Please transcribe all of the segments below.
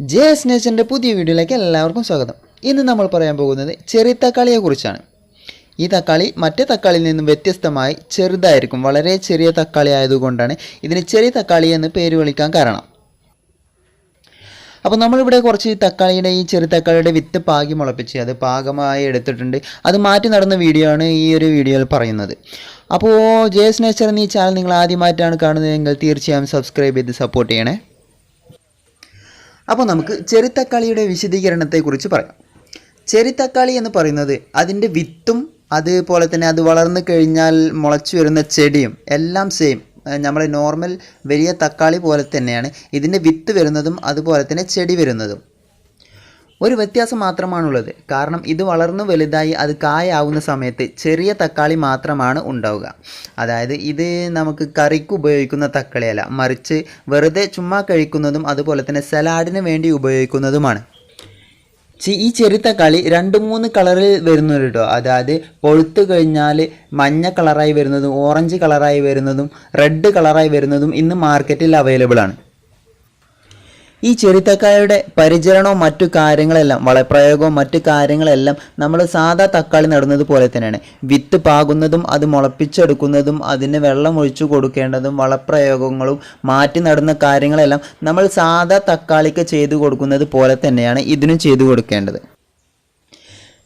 J S പുതിയ വീഡിയോയിലേക്ക് എല്ലാവർക്കും സ്വാഗതം. ഇന്ന് നമ്മൾ പറയാൻ പോകുന്നത് ചെറിയ തക്കാളിയെക്കുറിച്ചാണ് ഈ തക്കാളി മറ്റേ തക്കാളിയിൽ നിന്നും വ്യത്യസ്തമായി ചെറുതായിരിക്കും. വളരെ ചെറിയ തക്കാളി ആയതുകൊണ്ടാണ് ഇതിന് ചെറിയ തക്കാളി എന്ന് പേര് വിളിക്കാൻ കാരണം. അപ്പോൾ നമ്മളിവിടെ കുറച്ച് തക്കാളിയുടെ ഈ ചെറു തക്കാളിയുടെ വിത്ത് പാകി മുളപ്പിച്ച് അത് പാകമായി എടുത്തിട്ടുണ്ട്. അത് മാറ്റി നടന്ന വീഡിയോ ആണ് ഈ ഒരു വീഡിയോയിൽ പറയുന്നത്. അപ്പോൾ ജെ എസ് നേച്ചർ എന്ന ചാനൽ നിങ്ങൾ ആദ്യമായിട്ടാണ് കാണുന്നതെങ്കിൽ തീർച്ചയായും സബ്സ്ക്രൈബ് ചെയ്ത് സപ്പോർട്ട് ചെയ്യണേ. അപ്പോൾ നമുക്ക് ചെറുത്തക്കാളിയുടെ വിശദീകരണത്തെക്കുറിച്ച് പറയാം. ചെറുത്തക്കാളി എന്ന് പറയുന്നത് അതിന്റെ വിത്തും അതുപോലെ തന്നെ അത് വളർന്നു കഴിഞ്ഞാൽ മുളച്ചു വരുന്ന ചെടിയും എല്ലാം സെയിം നമ്മുടെ നോർമൽ വലിയ തക്കാളി പോലെ തന്നെയാണ്. ഇതിന്റെ വിത്ത് വരുന്നതും അതുപോലെ തന്നെ ചെടി വരുന്നതും. ഒരു വ്യത്യാസം മാത്രമാണുള്ളത്. കാരണം ഇത് വളർന്നു വലുതായി അത് കായാവുന്ന സമയത്ത് ചെറിയ തക്കാളി മാത്രമാണ് ഉണ്ടാവുക. അതായത് ഇത് നമുക്ക് കറിക്ക് ഉപയോഗിക്കുന്ന തക്കാളിയല്ല. മറിച്ച് വെറുതെ ചുമ്മാ കഴിക്കുന്നതും അതുപോലെ തന്നെ സലാഡിന് വേണ്ടി ഉപയോഗിക്കുന്നതുമാണ്. ഈ ചെറിയ തക്കാളി രണ്ട് മൂന്ന് കളറിൽ വരുന്നുണ്ട് കേട്ടോ. അതായത് പൊഴുത്ത് കഴിഞ്ഞാൽ മഞ്ഞ കളറായി വരുന്നതും ഓറഞ്ച് കളറായി വരുന്നതും റെഡ് കളറായി വരുന്നതും ഇന്ന് മാർക്കറ്റിൽ അവൈലബിൾ ആണ്. ഈ ചെറിത്തക്കാളിയുടെ പരിചരണവും മറ്റു കാര്യങ്ങളെല്ലാം വളപ്രയോഗവും മറ്റു കാര്യങ്ങളെല്ലാം നമ്മൾ സാധാ തക്കാളി നടുന്നത് പോലെ തന്നെയാണ്. വിത്ത് പാകുന്നതും അത് മുളപ്പിച്ചെടുക്കുന്നതും അതിന് വെള്ളം ഒഴിച്ചു കൊടുക്കേണ്ടതും വളപ്രയോഗങ്ങളും മാറ്റി നടുന്ന കാര്യങ്ങളെല്ലാം നമ്മൾ സാധാ തക്കാളിക്ക് ചെയ്തു കൊടുക്കുന്നത് പോലെ തന്നെയാണ് ഇതിനും ചെയ്തു കൊടുക്കേണ്ടത്.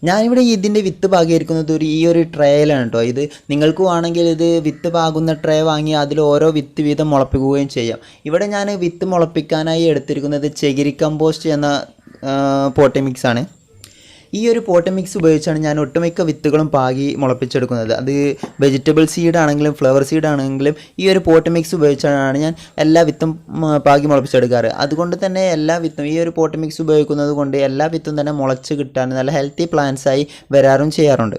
ഞാനിവിടെ ഇതിന്റെ വിത്ത് പാകിയിരിക്കുന്നത് ഒരു ഈ ഒരു ട്രേയിലാണ് കേട്ടോ ഇത് നിങ്ങൾക്ക് വേണമെങ്കിൽ ഇത് വിത്ത് പാകുന്ന ട്രേ വാങ്ങി അതിൽ ഓരോ വിത്ത് വീതം മുളപ്പിക്കുകയും ചെയ്യാം. ഇവിടെ ഞാൻ വിത്ത് മുളപ്പിക്കാനായി എടുത്തിരിക്കുന്നത് ചെകിരി കമ്പോസ്റ്റ് എന്ന പോട്ടി മിക്സ് ആണ്. ഈ ഒരു പോട്ട് മിക്സ് ഉപയോഗിച്ചാണ് ഞാൻ ഒട്ടുമിക്ക വിത്തുകളും പാകി മുളപ്പിച്ചെടുക്കുന്നത്. അത് വെജിറ്റബിൾ സീഡ് ആണെങ്കിലും ഫ്ലവർ സീഡ് ആണെങ്കിലും ഈ ഒരു പോട്ട് മിക്സ് ഉപയോഗിച്ചാണ് ഞാൻ എല്ലാ വിത്തും പാകി മുളപ്പിച്ചെടുക്കാറ്. അതുകൊണ്ട് തന്നെ എല്ലാ വിത്തും ഈ ഒരു പോട്ട് മിക്സ് ഉപയോഗിക്കുന്നത് കൊണ്ട് എല്ലാ വിത്തും തന്നെ മുളച്ച് കിട്ടാൻ നല്ല ഹെൽത്തി പ്ലാന്റ്സ് ആയി വരാറും ചെയ്യാറുണ്ട്.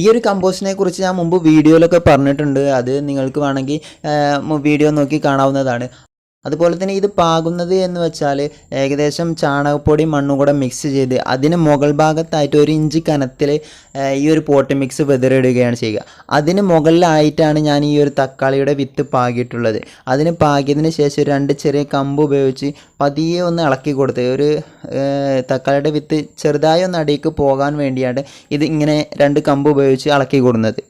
ഈ ഒരു കമ്പോസ്റ്റിനെ കുറിച്ച് ഞാൻ മുമ്പ് വീഡിയോയിലൊക്കെ പറഞ്ഞിട്ടുണ്ട്. അത് നിങ്ങൾക്ക് വേണമെങ്കിൽ വീഡിയോ നോക്കി കാണാവുന്നതാണ്. അതുപോലെ തന്നെ ഇത് പാകുന്നത് എന്ന് വെച്ചാൽ ഏകദേശം ചാണകപ്പൊടി മണ്ണും കൂടെ മിക്സ് ചെയ്ത് അതിന് മുകൾ ഭാഗത്തായിട്ട് ഒരു ഇഞ്ച് കനത്തിൽ ഈ ഒരു പോട്ട് മിക്സ് വെതിരിടുകയാണ് ചെയ്യുക. അതിന് മുകളിലായിട്ടാണ് ഞാൻ ഈ ഒരു തക്കാളിയുടെ വിത്ത് പാകിയിട്ടുള്ളത്. അതിന് പാകിയതിന് ശേഷം രണ്ട് ചെറിയ കമ്പ് ഉപയോഗിച്ച് പതിയെ ഒന്ന് ഇളക്കി കൊടുത്ത് ഒരു തക്കാളിയുടെ വിത്ത് ചെറുതായി ഒന്ന് അടിയിലേക്ക് പോകാൻ വേണ്ടിയാണ് ഇത് ഇങ്ങനെ രണ്ട് കമ്പ് ഉപയോഗിച്ച് ഇളക്കി കൊടുക്കുന്നത്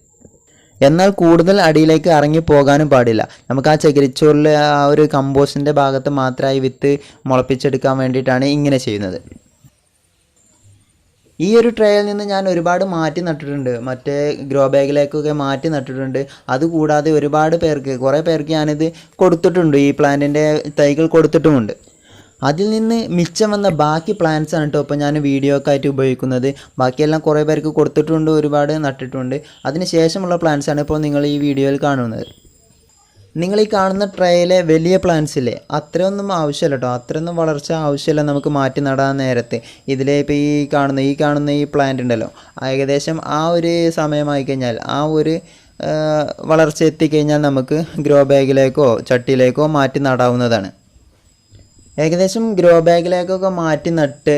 എന്നാൽ കൂടുതൽ അടിയിലേക്ക് ഇറങ്ങി പോകാനും പാടില്ല. നമുക്ക് ആ ചകിരിച്ചോറിൽ ആ ഒരു കമ്പോസ്റ്റിന്റെ ഭാഗത്ത് മാത്രമായി വിത്ത് മുളപ്പിച്ചെടുക്കാൻ വേണ്ടിയിട്ടാണ് ഇങ്ങനെ ചെയ്യുന്നത്. ഈ ഒരു ട്രേയിൽ നിന്ന് ഞാൻ ഒരുപാട് മാറ്റി നട്ടിട്ടുണ്ട്. മറ്റേ ഗ്രോ ബാഗിലേക്കൊക്കെ മാറ്റി നട്ടിട്ടുണ്ട്. അതുകൂടാതെ ഒരുപാട് പേർക്ക് കുറേ പേർക്ക് ഞാനിത് കൊടുത്തിട്ടുണ്ട്. ഈ പ്ലാന്റിന്റെ തൈകൾ കൊടുത്തിട്ടുമുണ്ട്. അതിൽ നിന്ന് മിച്ചം വന്ന ബാക്കി പ്ലാന്റ്സ് ആണ് കേട്ടോ ഇപ്പോൾ ഞാൻ വീഡിയോ ഒക്കെ ആയിട്ട് ഉപയോഗിക്കുന്നത്. ബാക്കിയെല്ലാം കുറേ പേർക്ക് കൊടുത്തിട്ടുണ്ട് ഒരുപാട് നട്ടിട്ടുണ്ട്. അതിന് ശേഷമുള്ള പ്ലാന്റ്സ് ആണ് ഇപ്പോൾ നിങ്ങൾ ഈ വീഡിയോയിൽ കാണുന്നത്. നിങ്ങൾ ഈ കാണുന്ന ട്രേയിലെ വലിയ പ്ലാന്റ്സ് ഇല്ലേ? അത്രയൊന്നും ആവശ്യമില്ല കേട്ടോ അത്രയൊന്നും വളർച്ച ആവശ്യമില്ല നമുക്ക് മാറ്റി നടാൻ നേരത്തെ. ഇതിലെ ഇപ്പോൾ ഈ കാണുന്ന ഈ കാണുന്ന ഈ പ്ലാന്റ് ഉണ്ടല്ലോ. ഏകദേശം ആ ഒരു സമയമായി കഴിഞ്ഞാൽ ആ ഒരു വളർച്ച എത്തിക്കഴിഞ്ഞാൽ നമുക്ക് ഗ്രോ ബാഗിലേക്കോ ചട്ടിയിലേക്കോ മാറ്റി നടാവുന്നതാണ്. ഏകദേശം ഗ്രോ ബാഗിലേക്കൊക്കെ മാറ്റി നട്ട്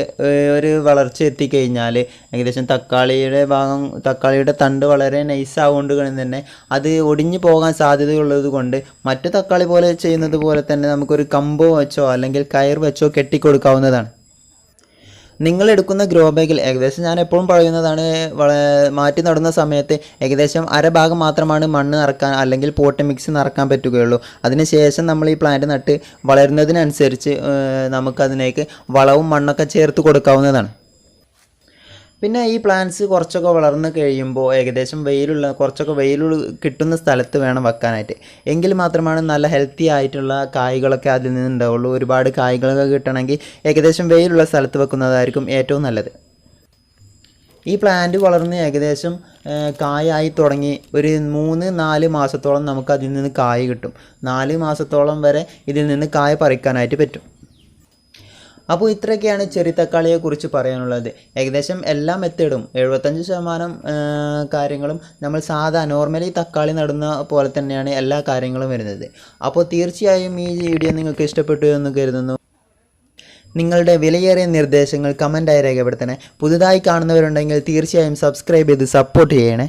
ഒരു വളർച്ച എത്തിക്കഴിഞ്ഞാൽ ഏകദേശം തക്കാളിയുടെ ഭാഗം തക്കാളിയുടെ തണ്ട് വളരെ നൈസ് ആവുകൊണ്ട് തന്നെ. അത് ഒടിഞ്ഞു പോകാൻ സാധ്യതയുള്ളത് കൊണ്ട് മറ്റു തക്കാളി പോലെ ചെയ്യുന്നത് പോലെ തന്നെ നമുക്കൊരു കമ്പോ വെച്ചോ അല്ലെങ്കിൽ കയർ വെച്ചോ കെട്ടിക്കൊടുക്കാവുന്നതാണ്. നിങ്ങൾ എടുക്കുന്ന ഗ്രോ ബാഗിൽ ഏകദേശം ഞാൻ എപ്പോഴും പറയുന്നതാണ് മാറ്റി നടുന്ന സമയത്ത് ഏകദേശം അരഭാഗം മാത്രമാണ് മണ്ണ് നിറക്കാൻ അല്ലെങ്കിൽ പോട്ട് മിക്സ് നിറക്കാൻ പറ്റുകയുള്ളൂ. അതിനുശേഷം നമ്മൾ ഈ പ്ലാന്റ് നട്ട് വളരുന്നതിനനുസരിച്ച് നമുക്കതിനേക്ക് വളവും മണ്ണൊക്കെ ചേർത്ത് കൊടുക്കാവുന്നതാണ്. പിന്നെ ഈ പ്ലാന്റ്സ് കുറച്ചൊക്കെ വളർന്ന് കഴിയുമ്പോൾ ഏകദേശം വെയിലുള്ള കുറച്ചൊക്കെ വെയിൽ കിട്ടുന്ന സ്ഥലത്ത് വേണം വെക്കാനായിട്ട്. എങ്കിൽ മാത്രമാണ് നല്ല ഹെൽത്തി ആയിട്ടുള്ള കായ്കളൊക്കെ അതിൽ നിന്ന് ഉണ്ടാവുള്ളൂ ഒരുപാട് കായ്കളൊക്കെ കിട്ടണമെങ്കിൽ ഏകദേശം വെയിലുള്ള സ്ഥലത്ത് വെക്കുന്നതായിരിക്കും ഏറ്റവും നല്ലത്. ഈ പ്ലാന്റ് വളർന്ന് ഏകദേശം കായായി തുടങ്ങി ഒരു മൂന്ന് നാല് മാസത്തോളം നമുക്ക് അതിൽ നിന്ന് കായ് കിട്ടും. നാല് മാസത്തോളം വരെ ഇതിൽ നിന്ന് കായ പറിക്കാനായിട്ട് പറ്റും. അപ്പോൾ ഇത്രയൊക്കെയാണ് ചെറിയ തക്കാളിയെ കുറിച്ച് പറയാനുള്ളത്. ഏകദേശം എല്ലാ മെത്തേഡും എഴുപത്തഞ്ച് ശതമാനം കാര്യങ്ങളും നമ്മൾ സാധാ നോർമലി തക്കാളി നടുന്ന പോലെ തന്നെയാണ് എല്ലാ കാര്യങ്ങളും വരുന്നത്. അപ്പോൾ തീർച്ചയായും ഈ വീഡിയോ നിങ്ങൾക്ക് ഇഷ്ടപ്പെട്ടു എന്ന് കരുതുന്നു. നിങ്ങളുടെ വിലയേറിയ നിർദ്ദേശങ്ങൾ കമന്റായി രേഖപ്പെടുത്തണേ. പുതുതായി കാണുന്നവരുണ്ടെങ്കിൽ തീർച്ചയായും സബ്സ്ക്രൈബ് ചെയ്ത് സപ്പോർട്ട് ചെയ്യണേ.